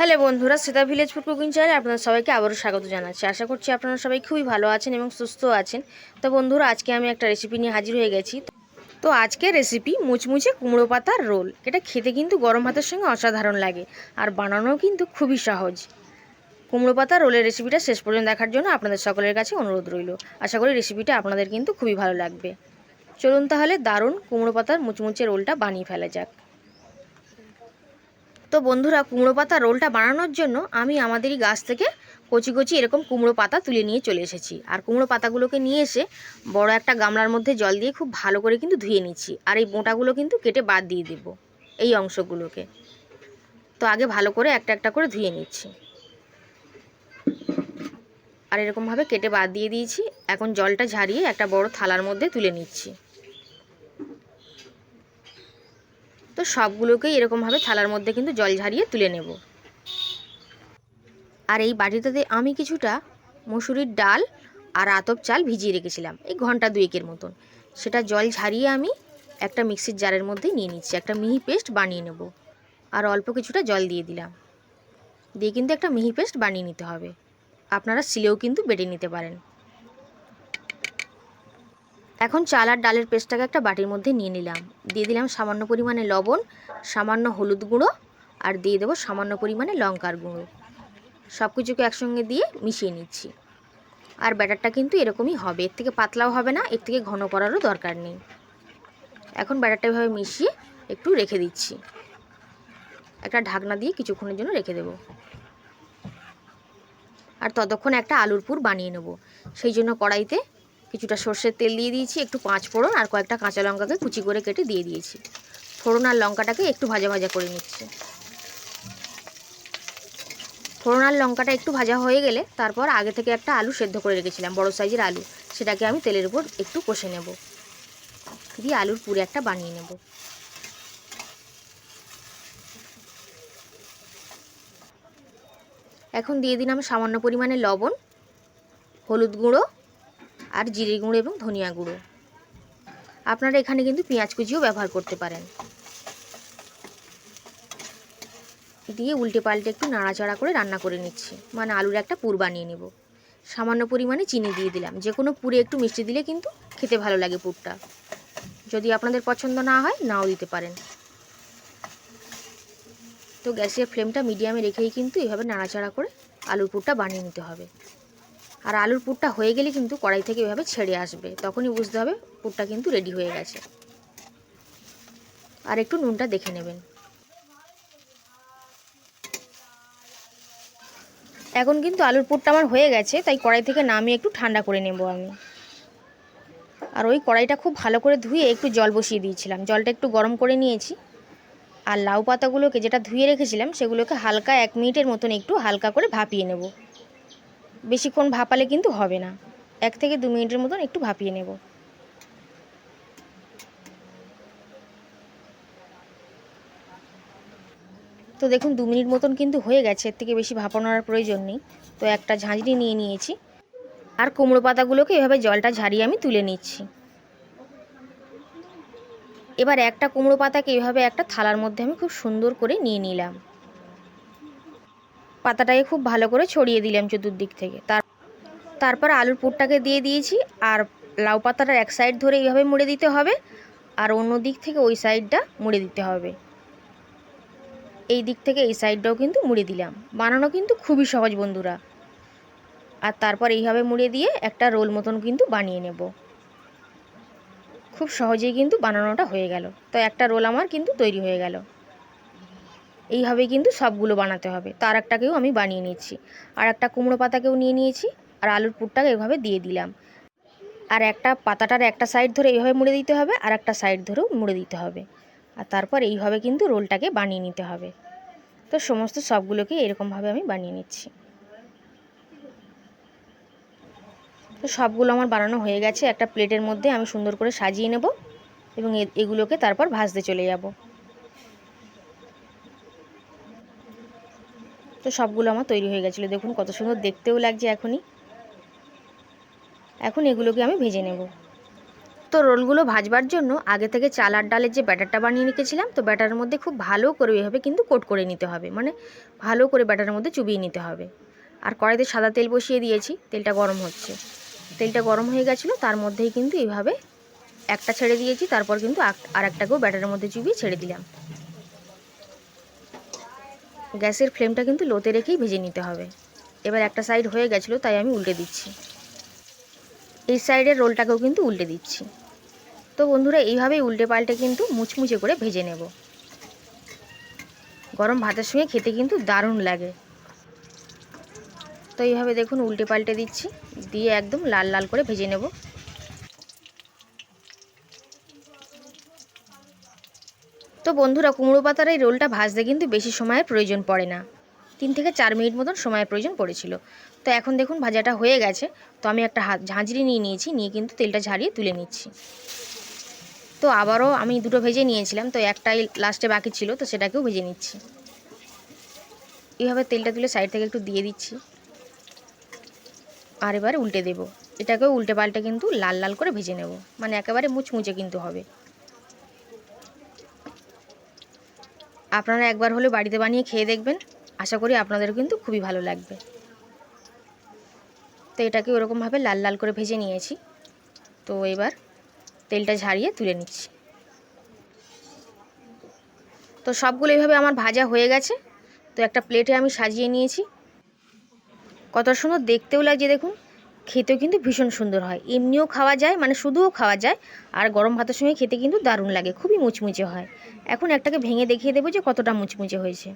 Hello বন্ধুরা Sita village food cooking চ্যানেলে আপনাদের সবাইকে আবারও স্বাগত জানাচ্ছি। আশা করছি আপনারা সবাই খুবই ভালো আছেন এবং সুস্থ আছেন। তো বন্ধুরা, আজকে আমি একটা রেসিপি নিয়ে হাজির হয়ে গেছি। তো আজকের রেসিপি মুচমুচে কুমড়ো পাতার রোল। এটা খেতে কিন্তু গরম ভাতের সঙ্গে অসাধারণ লাগে আর বানানোও কিন্তু খুবই সহজ। কুমড়ো পাতা রোলের রেসিপিটা শেষ পর্যন্ত দেখার জন্য আপনাদের সকলের কাছে অনুরোধ রইল। আশা করি রেসিপিটা আপনাদের কিন্তু খুবই ভালো লাগবে। চলুন তাহলে দারুণ কুমড়ো পাতার মুচমুচে রোলটা বানিয়ে ফেলা যাক। তো বন্ধুরা, কুমড়ো পাতা রোলটা বানানোর জন্য আমি আমাদেরই গাছ থেকে কচি কচি এরকম কুমড়ো পাতা তুলে নিয়ে চলে এসেছি। আর কুমড়ো পাতাগুলোকে নিয়ে এসে বড় একটা গামলার মধ্যে জল দিয়ে খুব ভালো করে কিন্তু ধুয়ে নিচ্ছি। আর এই বোঁটাগুলো কিন্তু কেটে বাদ দিয়ে দেব এই অংশগুলোকে। তো আগে ভালো করে একটা একটা করে ধুয়ে নিচ্ছি। আর এরকমভাবে কেটে বাদ দিয়ে দিয়েছি। এখন জলটা ঝারিয়ে একটা বড় থালার মধ্যে তুলে নিচ্ছি। তো সবগুলোকেই এরকমভাবে থালার মধ্যে কিন্তু জল ঝারিয়ে তুলে নেব। আর এই বাটিটাতে আমি কিছুটা মসুরির ডাল আর আতপ চাল ভিজিয়ে রেখেছিলাম, এই ঘণ্টা দুয়েকের মতন। সেটা জল ঝারিয়ে আমি একটা মিক্সির জারের মধ্যে নিয়ে নিচ্ছি, একটা মিহি পেস্ট বানিয়ে নেব। আর অল্প কিছুটা জল দিয়ে দিলাম। দিয়ে কিন্তু একটা মিহি পেস্ট বানিয়ে নিতে হবে। আপনারা শিলেও কিন্তু বেটে নিতে পারেন। এখন চাল আর ডালের পেস্টটাকে একটা বাটির মধ্যে নিয়ে নিলাম। দিয়ে দিলাম সামান্য পরিমাণে লবণ, সামান্য হলুদ গুঁড়ো আর দিয়ে দেবো সামান্য পরিমাণে লঙ্কার গুঁড়ো। সব কিছুকে একসঙ্গে দিয়ে মিশিয়ে নিচ্ছি। আর ব্যাটারটা কিন্তু এরকমই হবে। এর থেকে পাতলাও হবে না, এর থেকে ঘন করারও দরকার নেই। এখন ব্যাটারটা এভাবে মিশিয়ে একটু রেখে দিচ্ছি। একটা ঢাকনা দিয়ে কিছুক্ষণের জন্য রেখে দেব। আর ততক্ষণ একটা আলুর পুর বানিয়ে নেব। সেই জন্য কড়াইতে কিছুটা সর্ষের তেল দিয়ে দিয়েছি, একটু পাঁচ ফোড়ন আর কয়েকটা কাঁচা লঙ্কাকে কুচি করে কেটে দিয়ে দিয়েছি। ফোড়ন আর লঙ্কাটাকে একটু ভাজা ভাজা করে নিচ্ছি। ফোড়ন আর লঙ্কাটা একটু ভাজা হয়ে গেলে তারপর আগে থেকে একটা আলু সেদ্ধ করে রেখেছিলাম, বড় সাইজের আলু। সেটাকে আমি তেলের উপর একটু কষে নেব। দিয়ে আলুর পুরে একটা বানিয়ে নেব। এখন দিয়ে দিলাম সামান্য পরিমাণে লবণ, হলুদ গুঁড়ো আর জিরে গুঁড়ো এবং ধনিয়া গুঁড়ো। আপনারা এখানে কিন্তু পেঁয়াজ কুচিও ব্যবহার করতে পারেন। দিয়ে উল্টে পাল্টে একটু নাড়াচাড়া করে রান্না করে নিচ্ছি। মানে আলুর একটা পুর বানিয়ে নেব। সামান্য পরিমাণে চিনি দিয়ে দিলাম। যে কোনো পুরে একটু মিষ্টি দিলে কিন্তু খেতে ভালো লাগে পুরটা। যদি আপনাদের পছন্দ না হয়, নাও দিতে পারেন। তো গ্যাসের ফ্লেমটা মিডিয়ামে রেখেই কিন্তু এভাবে নাড়াচাড়া করে আলুর পুরটা বানিয়ে নিতে হবে। আর আলুর পুরটা হয়ে গেলে কিন্তু কড়াই থেকে এভাবে ছেড়ে আসবে। তখনই বুঝতে হবে পুরটা কিন্তু রেডি হয়ে গেছে। আর একটু নুনটা দেখে নেবেন। এখন কিন্তু আলুর পুরটা আমার হয়ে গেছে, তাই কড়াই থেকে নামিয়ে একটু ঠান্ডা করে নেব আমি। আর ওই কড়াইটা খুব ভালো করে ধুয়ে একটু জল বসিয়ে দিয়েছিলাম। জলটা একটু গরম করে নিয়েছি। আর লাউ পাতাগুলোকে যেটা ধুয়ে রেখেছিলাম, সেগুলোকে হালকা এক মিনিটের মতন একটু হালকা করে ভাপিয়ে নেব। বেশিক্ষণ ভাপালে কিন্তু হবে না। এক থেকে দু মিনিটের মতন একটু ভাপিয়ে নেব। তো দেখুন, দু মিনিট মতন কিন্তু হয়ে গেছে, এর থেকে বেশি ভাপানোর প্রয়োজন নেই। তো একটা ঝাঁঝরি নিয়ে নিয়েছি। আর কুমড়ো পাতাগুলোকে এভাবে জলটা ঝারিয়ে আমি তুলে নিচ্ছি। এবার একটা কুমড়ো পাতাকে এভাবে একটা থালার মধ্যে আমি খুব সুন্দর করে নিয়ে নিলাম। পাতাটাকে খুব ভালো করে ছড়িয়ে দিলাম চতুর্দিক থেকে। তার তারপর আলুর পুরটাকে দিয়ে দিয়েছি, আর লাউ পাতাটার এক সাইড ধরে এইভাবে মুড়ে দিতে হবে, আর অন্য দিক থেকে ওই সাইডটা মুড়ে দিতে হবে। এই দিক থেকে এই সাইডটাও কিন্তু মুড়ে দিলাম। বানানো কিন্তু খুবই সহজ বন্ধুরা। আর তারপর এইভাবে মুড়ে দিয়ে একটা রোল মতন কিন্তু বানিয়ে নেব। খুব সহজেই কিন্তু বানানোটা হয়ে গেল। তো একটা রোল আমার কিন্তু তৈরি হয়ে গেল। এইভাবে কিন্তু সবগুলো বানাতে হবে। তার একটাকেও আমি বানিয়ে নিচ্ছি। আর একটা কুমড়ো পাতাকেও নিয়ে নিয়েছি। আর আলুর পুরটাকে এভাবে দিয়ে দিলাম। আর একটা পাতাটার একটা সাইড ধরে এইভাবে মুড়ে দিতে হবে। আর একটা সাইড ধরেও মুড়ে দিতে হবে। আর তারপর এইভাবে কিন্তু রোলটাকে বানিয়ে নিতে হবে। তো সমস্ত সবগুলোকে এরকমভাবে আমি বানিয়ে নিচ্ছি। তো সবগুলো আমার বানানো হয়ে গেছে। একটা প্লেটের মধ্যে আমি সুন্দর করে সাজিয়ে নেব। এবং এগুলোকে তারপর ভাজতে চলে যাব। তো সবগুলো আমার তৈরি হয়ে গেছিল। দেখুন কত সুন্দর দেখতেও লাগছে এখনই। এখন এগুলোকে আমি ভেজে নেব। তো রোলগুলো ভাজবার জন্য আগে থেকে চাল আর ডালের যে ব্যাটারটা বানিয়ে রেখেছিলাম, তো ব্যাটারের মধ্যে খুব ভালো করে এভাবে কিন্তু কোট করে নিতে হবে। মানে ভালো করে ব্যাটারের মধ্যে চুবিয়ে নিতে হবে। আর কড়াইতে সাদা তেল বসিয়ে দিয়েছি, তেলটা গরম হচ্ছে। তেলটা গরম হয়ে গেছিল, তার মধ্যেই কিন্তু এইভাবে একটা ছেড়ে দিয়েছি, তারপর কিন্তু আর একটাকেও ব্যাটারের মধ্যে চুবিয়ে ছেড়ে দিলাম। গ্যাসের ফ্লেমটা কিন্তু লোতে রেখেই ভেজে নিতে হবে। এবার একটা সাইড হয়ে গেছিল, তাই আমি উল্টে দিচ্ছি। এই সাইডের রোলটাকেও কিন্তু উল্টে দিচ্ছি। তো বন্ধুরা, এইভাবেই উল্টে পাল্টে কিন্তু মুচমুচে করে ভেজে নেব। গরম ভাতের সঙ্গে খেতে কিন্তু দারুণ লাগে। তো এইভাবে দেখুন, উল্টে পাল্টে দিচ্ছি। দিয়ে একদম লাল লাল করে ভেজে নেব। তো বন্ধুরা, কুমড়ো পাতার এই রোলটা ভাজতে কিন্তু বেশি সময়ের প্রয়োজন পড়ে না। তিন থেকে চার মিনিট মতন সময়ের প্রয়োজন পড়েছিল। তো এখন দেখুন ভাজাটা হয়ে গেছে। তো আমি একটা হাত ঝাঁঝরি নিয়ে নিয়েছি, নিয়ে কিন্তু তেলটা ঝাড়িয়ে তুলে নিচ্ছি। তো আবারও আমি দুটো ভেজে নিয়েছিলাম। তো একটাই লাস্টে বাকি ছিল, তো সেটাকেও ভেজে নিচ্ছি। এইভাবে তেলটা তুলে সাইড থেকে একটু দিয়ে দিচ্ছি। আর এবার উল্টে দেব। এটাকেও উল্টে পাল্টে কিন্তু লাল লাল করে ভেজে নেব। মানে একেবারে মুচমুচে কিন্তু হবে। আপনারা একবার হলে বাড়িতে বানিয়ে খেয়ে দেখবেন। আশা করি আপনাদের কিন্তু খুবই ভালো লাগবে। তো এটাকে ওরকমভাবে লাল লাল করে ভেজে নিয়েছি। তো এবার তেলটা ঝারিয়ে তুলে নিচ্ছি। তো সবগুলো এইভাবে আমার ভাজা হয়ে গেছে। তো একটা প্লেটে আমি সাজিয়ে নিয়েছি। কত সুন্দর দেখতেও লাগছে দেখুন। খেতেও কিন্তু ভীষণ সুন্দর হয়। এমনিও খাওয়া যায় মানে শুধুও খাওয়া যায়, আর গরম ভাতের সঙ্গে খেতে কিন্তু দারুণ লাগে, খুবই মুচমুচে হয়। এখন একটাকে ভেঙে দেখিয়ে দেবো যে কতটা মুচমুচে হয়েছে।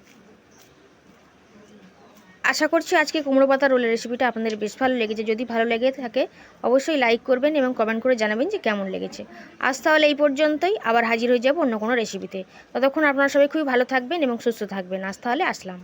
আশা করছি আজকে কুমড়ো পাতা রোলের রেসিপিটা আপনাদের বেশ ভালো লেগেছে। যদি ভালো লেগে থাকে, অবশ্যই লাইক করবেন এবং কমেন্ট করে জানাবেন যে কেমন লেগেছে। আজ তাহলে এই পর্যন্তই, আবার হাজির হয়ে যাব অন্য কোনো রেসিপিতে ততক্ষণ আপনারা সবাই খুবই ভালো থাকবেন এবং সুস্থ থাকবেন। আজ তাহলে আসলাম।